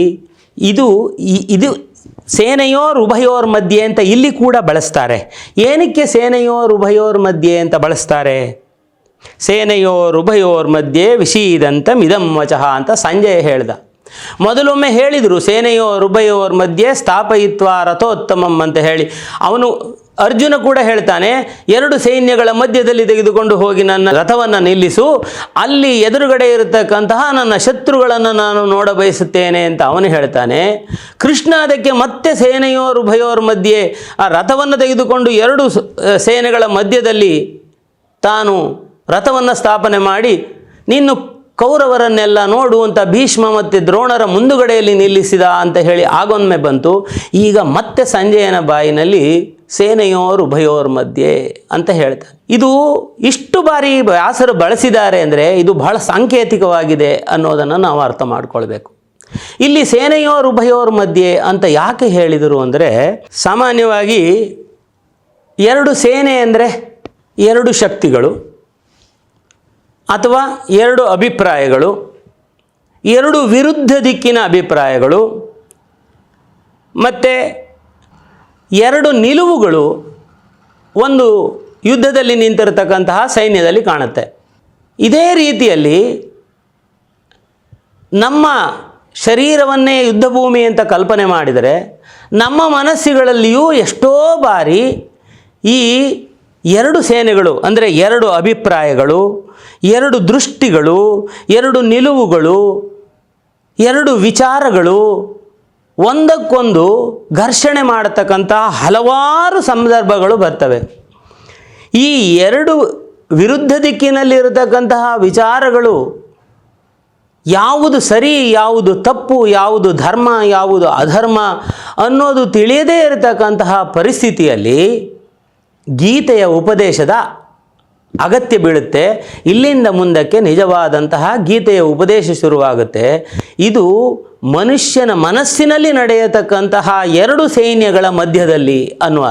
ಇದು ಇದು ಸೇನೆಯೋರ್ ಉಭಯೋರ್ ಮಧ್ಯೆ ಅಂತ ಇಲ್ಲಿ ಕೂಡ ಬಳಸ್ತಾರೆ. ಏನಕ್ಕೆ ಸೇನೆಯೋರ್ ಉಭಯೋರ್ ಮಧ್ಯೆ ಅಂತ ಬಳಸ್ತಾರೆ? ಸೇನೆಯೋರ್ ಉಭಯೋರ್ ಮಧ್ಯೆ ವಿಷೀದಂತ ಮಿದಂ ವಚಃ ಅಂತ ಸಂಜಯ ಹೇಳ್ದ. ಮೊದಲೊಮ್ಮೆ ಹೇಳಿದರು, ಸೇನೆಯೋರ್ ಉಭಯೋರ್ ಮಧ್ಯೆ ಸ್ಥಾಪಯಿತ್ವ ರಥೋತ್ತಮಂ ಅಂತ ಹೇಳಿ. ಅವನು ಅರ್ಜುನ ಕೂಡ ಹೇಳ್ತಾನೆ, ಎರಡು ಸೈನ್ಯಗಳ ಮಧ್ಯದಲ್ಲಿ ತೆಗೆದುಕೊಂಡು ಹೋಗಿ ನನ್ನ ರಥವನ್ನು ನಿಲ್ಲಿಸು. ಅಲ್ಲಿ ಎದುರುಗಡೆ ಇರತಕ್ಕಂತಹ ನನ್ನ ಶತ್ರುಗಳನ್ನು ನಾನು ನೋಡ ಬಯಸುತ್ತೇನೆ ಅಂತ ಅವನು ಹೇಳ್ತಾನೆ. ಕೃಷ್ಣ ಅದಕ್ಕೆ ಮತ್ತೆ ಸೇನೆಯೋರು ಭಯೋರ ಮಧ್ಯೆ ಆ ರಥವನ್ನು ತೆಗೆದುಕೊಂಡು ಎರಡು ಸೇನೆಗಳ ಮಧ್ಯದಲ್ಲಿ ತಾನು ರಥವನ್ನು ಸ್ಥಾಪನೆ ಮಾಡಿ, ನೀನು ಕೌರವರನ್ನೆಲ್ಲ ನೋಡುವಂಥ ಭೀಷ್ಮ ಮತ್ತು ದ್ರೋಣರ ಮುಂದುಗಡೆಯಲ್ಲಿ ನಿಲ್ಲಿಸಿದ ಅಂತ ಹೇಳಿ ಆಗೊಮ್ಮೆ ಬಂತು. ಈಗ ಮತ್ತೆ ಸಂಜೆಯನ ಬಾಯಿನಲ್ಲಿ ಸೇನೆಯೋರ್ ಉಭಯೋರ್ ಮಧ್ಯೆ ಅಂತ ಹೇಳ್ತಾನೆ ಇದು ಇಷ್ಟು ಬಾರಿ ವ್ಯಾಸರು ಬಳಸಿದ್ದಾರೆ ಅಂದರೆ ಇದು ಬಹಳ ಸಾಂಕೇತಿಕವಾಗಿದೆ ಅನ್ನೋದನ್ನು ನಾವು ಅರ್ಥ ಮಾಡ್ಕೊಳ್ಬೇಕು. ಇಲ್ಲಿ ಸೇನೆಯೋರ್ ಉಭಯೋರ್ ಮಧ್ಯೆ ಅಂತ ಯಾಕೆ ಹೇಳಿದರು ಅಂದರೆ ಸಾಮಾನ್ಯವಾಗಿ ಎರಡು ಸೇನೆ ಅಂದರೆ ಎರಡು ಶಕ್ತಿಗಳು ಅಥವಾ ಎರಡು ಅಭಿಪ್ರಾಯಗಳು, ಎರಡು ವಿರುದ್ಧ ದಿಕ್ಕಿನ ಅಭಿಪ್ರಾಯಗಳು, ಮತ್ತು ಎರಡು ನಿಲುವುಗಳು ಒಂದು ಯುದ್ಧದಲ್ಲಿ ನಿಂತಿರತಕ್ಕಂತಹ ಸೈನ್ಯದಲ್ಲಿ ಕಾಣುತ್ತೆ. ಇದೇ ರೀತಿಯಲ್ಲಿ ನಮ್ಮ ಶರೀರವನ್ನೇ ಯುದ್ಧಭೂಮಿ ಅಂತ ಕಲ್ಪನೆ ಮಾಡಿದರೆ ನಮ್ಮ ಮನಸ್ಸುಗಳಲ್ಲಿಯೂ ಎಷ್ಟೋ ಬಾರಿ ಈ ಎರಡು ಸೇನೆಗಳು, ಅಂದರೆ ಎರಡು ಅಭಿಪ್ರಾಯಗಳು, ಎರಡು ದೃಷ್ಟಿಗಳು, ಎರಡು ನಿಲುವುಗಳು, ಎರಡು ವಿಚಾರಗಳು ಒಂದಕ್ಕೊಂದು ಘರ್ಷಣೆ ಮಾಡತಕ್ಕಂಥ ಹಲವಾರು ಸಂದರ್ಭಗಳು ಬರ್ತವೆ. ಈ ಎರಡು ವಿರುದ್ಧ ದಿಕ್ಕಿನಲ್ಲಿರತಕ್ಕಂತಹ ವಿಚಾರಗಳು ಯಾವುದು ಸರಿ, ಯಾವುದು ತಪ್ಪು, ಯಾವುದು ಧರ್ಮ, ಯಾವುದು ಅಧರ್ಮ ಅನ್ನೋದು ತಿಳಿಯದೇ ಇರತಕ್ಕಂತಹ ಪರಿಸ್ಥಿತಿಯಲ್ಲಿ ಗೀತೆಯ ಉಪದೇಶದ ಅಗತ್ಯ ಬೀಳುತ್ತೆ. ಇಲ್ಲಿಂದ ಮುಂದಕ್ಕೆ ನಿಜವಾದಂತಹ ಗೀತೆಯ ಉಪದೇಶ ಶುರುವಾಗುತ್ತೆ. ಇದು ಮನುಷ್ಯನ ಮನಸ್ಸಿನಲ್ಲಿ ನಡೆಯತಕ್ಕಂತಹ ಎರಡು ಸೈನ್ಯಗಳ ಮಧ್ಯದಲ್ಲಿ ಅನ್ವ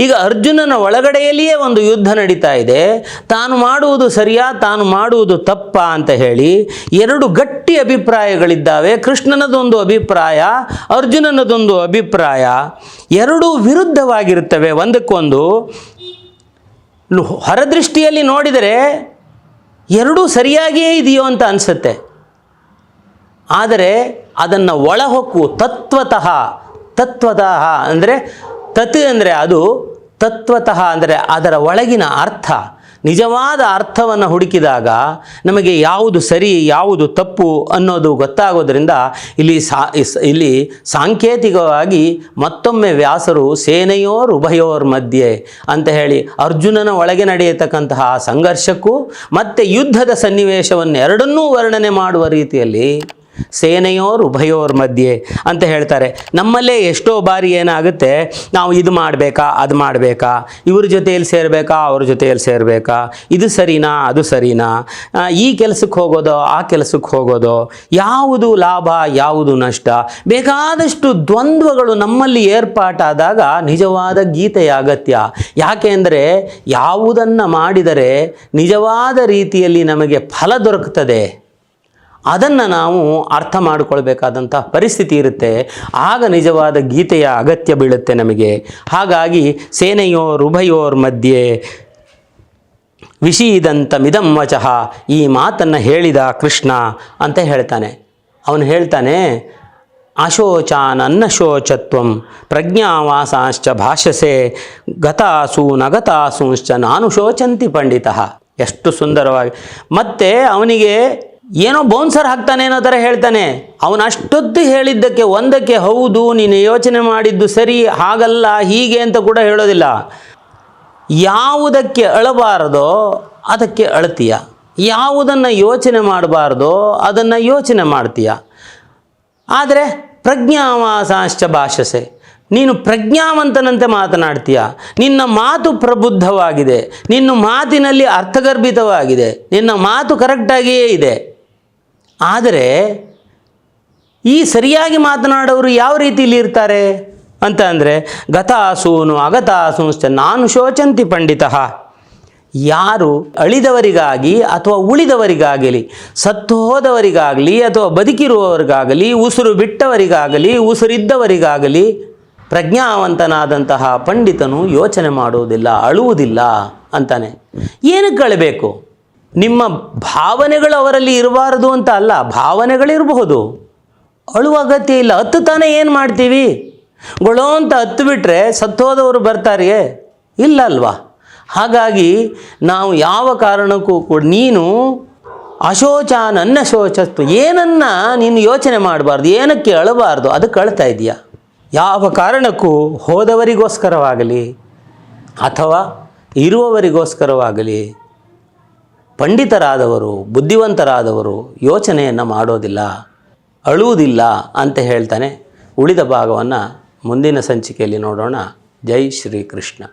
ಈಗ ಅರ್ಜುನನ ಒಳಗಡೆಯಲ್ಲಿಯೇ ಒಂದು ಯುದ್ಧ ನಡೀತಾ ಇದೆ. ತಾನು ಮಾಡುವುದು ಸರಿಯಾ, ತಾನು ಮಾಡುವುದು ತಪ್ಪ ಅಂತ ಹೇಳಿ ಎರಡು ಗಟ್ಟಿ ಅಭಿಪ್ರಾಯಗಳಿದ್ದಾವೆ. ಕೃಷ್ಣನದೊಂದು ಅಭಿಪ್ರಾಯ, ಅರ್ಜುನನದೊಂದು ಅಭಿಪ್ರಾಯ. ಎರಡೂ ವಿರುದ್ಧವಾಗಿರುತ್ತವೆ. ಒಂದಕ್ಕೊಂದು ಹೊರದೃಷ್ಟಿಯಲ್ಲಿ ನೋಡಿದರೆ ಎರಡೂ ಸರಿಯಾಗಿಯೇ ಇದೆಯೋ ಅಂತ ಅನಿಸುತ್ತೆ. ಆದರೆ ಅದನ್ನು ಒಳಹೊಕ್ಕು ತತ್ವತಃ ತತ್ವತಃ ಅಂದರೆ ತತ್ ಅಂದರೆ ಅದು ತತ್ವತಃ ಅಂದರೆ ಅದರ ಒಳಗಿನ ಅರ್ಥ. ನಿಜವಾದ ಅರ್ಥವನ್ನು ಹುಡುಕಿದಾಗ ನಮಗೆ ಯಾವುದು ಸರಿ, ಯಾವುದು ತಪ್ಪು ಅನ್ನೋದು ಗೊತ್ತಾಗೋದ್ರಿಂದ ಇಲ್ಲಿ ಸಾ ಇಲ್ಲಿ ಸಾಂಕೇತಿಕವಾಗಿ ಮತ್ತೊಮ್ಮೆ ವ್ಯಾಸರು ಸೇನೆಯೋರ್ ಉಭಯೋರ್ ಮಧ್ಯೆ ಅಂತ ಹೇಳಿ ಅರ್ಜುನನ ಒಳಗೆ ನಡೆಯತಕ್ಕಂತಹ ಸಂಘರ್ಷಕ್ಕೂ ಮತ್ತು ಯುದ್ಧದ ಸನ್ನಿವೇಶವನ್ನು ಎರಡನ್ನೂ ವರ್ಣನೆ ಮಾಡುವ ರೀತಿಯಲ್ಲಿ ಸೇನೆಯೋರ್, ಉಭಯೋರ್ ಮಧ್ಯೆ ಅಂತ ಹೇಳ್ತಾರೆ. ನಮ್ಮಲ್ಲೇ ಎಷ್ಟೋ ಬಾರಿ ಏನಾಗುತ್ತೆ, ನಾವು ಇದು ಮಾಡಬೇಕಾ, ಅದು ಮಾಡಬೇಕಾ, ಇವ್ರ ಜೊತೆಯಲ್ಲಿ ಸೇರಬೇಕಾ, ಅವ್ರ ಜೊತೆಯಲ್ಲಿ ಸೇರಬೇಕಾ, ಇದು ಸರಿನಾ, ಅದು ಸರಿನಾ ಈ ಕೆಲಸಕ್ಕೆ ಹೋಗೋದೋ, ಆ ಕೆಲಸಕ್ಕೆ ಹೋಗೋದೋ, ಯಾವುದು ಲಾಭ, ಯಾವುದು ನಷ್ಟ, ಬೇಕಾದಷ್ಟು ದ್ವಂದ್ವಗಳು ನಮ್ಮಲ್ಲಿ ಏರ್ಪಾಟಾದಾಗ ನಿಜವಾದ ಗೀತೆಯ ಅಗತ್ಯ. ಯಾಕೆ ಅಂದರೆ, ಯಾವುದನ್ನು ಮಾಡಿದರೆ ನಿಜವಾದ ರೀತಿಯಲ್ಲಿ ನಮಗೆ ಫಲ ದೊರಕುತ್ತದೆ. ಅದನ್ನು ನಾವು ಅರ್ಥ ಮಾಡಿಕೊಳ್ಬೇಕಾದಂಥ ಪರಿಸ್ಥಿತಿ ಇರುತ್ತೆ. ಆಗ ನಿಜವಾದ ಗೀತೆಯ ಅಗತ್ಯ ಬೀಳುತ್ತೆ ನಮಗೆ. ಹಾಗಾಗಿ ಸೇನೆಯೋರ್ ಉಭಯೋರ್ ಮಧ್ಯೆ ವಿಷೀದಂತ ಮಿದಂ ವಚಃ, ಈ ಮಾತನ್ನು ಹೇಳಿದ ಕೃಷ್ಣ ಅಂತ ಹೇಳ್ತಾನೆ. ಅವನು ಹೇಳ್ತಾನೆ ಅಶೋಚಾನನ್ನ ಶೋಚತ್ವಂ ಪ್ರಜ್ಞಾವಾಸಾಂಶ್ಚ ಭಾಷಸೆ ಗತಾಸು ನಗತಾಸೂಂಶ್ಚ, ನಾನು ಶೋಚಂತಿ ಪಂಡಿತ. ಎಷ್ಟು ಸುಂದರವಾಗಿ. ಮತ್ತೆ ಅವನಿಗೆ ಏನೋ ಬೌನ್ಸರ್ ಹಾಕ್ತಾನೆ ಅನ್ನೋ ಥರ ಹೇಳ್ತಾನೆ. ಅವನು ಅಷ್ಟೊತ್ತು ಹೇಳಿದ್ದಕ್ಕೆ ಒಂದಕ್ಕೆ ಹೌದು, ನೀನು ಯೋಚನೆ ಮಾಡಿದ್ದು ಸರಿ, ಹಾಗಲ್ಲ, ಹೀಗೆ ಅಂತ ಕೂಡ ಹೇಳೋದಿಲ್ಲ. ಯಾವುದಕ್ಕೆ ಅಳಬಾರದೋ ಅದಕ್ಕೆ ಅಳ್ತೀಯ. ಯಾವುದನ್ನು ಯೋಚನೆ ಮಾಡಬಾರ್ದೋ ಅದನ್ನು ಯೋಚನೆ ಮಾಡ್ತೀಯ. ಆದರೆ ಪ್ರಜ್ಞಾವಾಸಾಂಶ್ಚ ಭಾಷಸೆ. ನೀನು ಪ್ರಜ್ಞಾವಂತನಂತೆ ಮಾತನಾಡ್ತೀಯ. ನಿನ್ನ ಮಾತು ಪ್ರಬುದ್ಧವಾಗಿದೆ. ನಿನ್ನ ಮಾತಿನಲ್ಲಿ ಅರ್ಥಗರ್ಭಿತವಾಗಿದೆ. ನಿನ್ನ ಮಾತು ಕರೆಕ್ಟಾಗಿಯೇ ಇದೆ. ಆದರೆ ಈ ಸರಿಯಾಗಿ ಮಾತನಾಡೋರು ಯಾವ ರೀತಿಯಲ್ಲಿ ಇರ್ತಾರೆ ಅಂತ ಅಂದರೆ, ಗತಾಸೂನು ಅಗತಾಸೂಂಶ್ಚ ನಾನು ಶೋಚಂತಿ ಪಂಡಿತ. ಯಾರು ಅಳಿದವರಿಗಾಗಿ ಅಥವಾ ಉಳಿದವರಿಗಾಗಲಿ ಸತ್ತು ಹೋದವರಿಗಾಗಲಿ ಅಥವಾ ಬದುಕಿರುವವರಿಗಾಗಲಿ, ಉಸಿರು ಬಿಟ್ಟವರಿಗಾಗಲಿ, ಉಸಿರಿದ್ದವರಿಗಾಗಲಿ ಪ್ರಜ್ಞಾವಂತನಾದಂತಹ ಪಂಡಿತನು ಯೋಚನೆ ಮಾಡುವುದಿಲ್ಲ, ಅಳುವುದಿಲ್ಲ ಅಂತಾನೆ. ಏನಕ್ಕೆ ಅಳಬೇಕು? ನಿಮ್ಮ ಭಾವನೆಗಳು ಅವರಲ್ಲಿ ಇರಬಾರದು ಅಂತ ಅಲ್ಲ, ಭಾವನೆಗಳಿರಬಹುದು. ಅಳುವ ಅಗತ್ಯ ಇಲ್ಲ ಹತ್ತು ತಾನೇ ಏನು ಮಾಡ್ತೀವಿ? ಗೊಳೋ ಅಂತ ಹತ್ತು ಬಿಟ್ಟರೆ ಸತ್ತೋದವರು ಬರ್ತಾರೆಯೇ? ಇಲ್ಲ ಅಲ್ವಾ? ಹಾಗಾಗಿ ನಾವು ಯಾವ ಕಾರಣಕ್ಕೂ ಕೂಡ ನೀನು ಅಶೋಚ ನನ್ನ ಶೋಚಸ್ತು, ಏನನ್ನ ನೀನು ಯೋಚನೆ ಮಾಡಬಾರ್ದು, ಏನಕ್ಕೆ ಅಳಬಾರ್ದು ಅದಕ್ಕೆ ಅಳ್ತಾ ಇದೆಯಾ? ಯಾವ ಕಾರಣಕ್ಕೂ ಹೋದವರಿಗೋಸ್ಕರವಾಗಲಿ ಅಥವಾ ಇರುವವರಿಗೋಸ್ಕರವಾಗಲಿ ಪಂಡಿತರಾದವರು ಬುದ್ಧಿವಂತರಾದವರು ಯೋಚನೆಯನ್ನು ಮಾಡೋದಿಲ್ಲ ಅಳುವುದಿಲ್ಲ ಅಂತ ಹೇಳ್ತಾನೆ ಉಳಿದ ಭಾಗವನ್ನು ಮುಂದಿನ ಸಂಚಿಕೆಯಲ್ಲಿ ನೋಡೋಣ. ಜೈ ಶ್ರೀಕೃಷ್ಣ.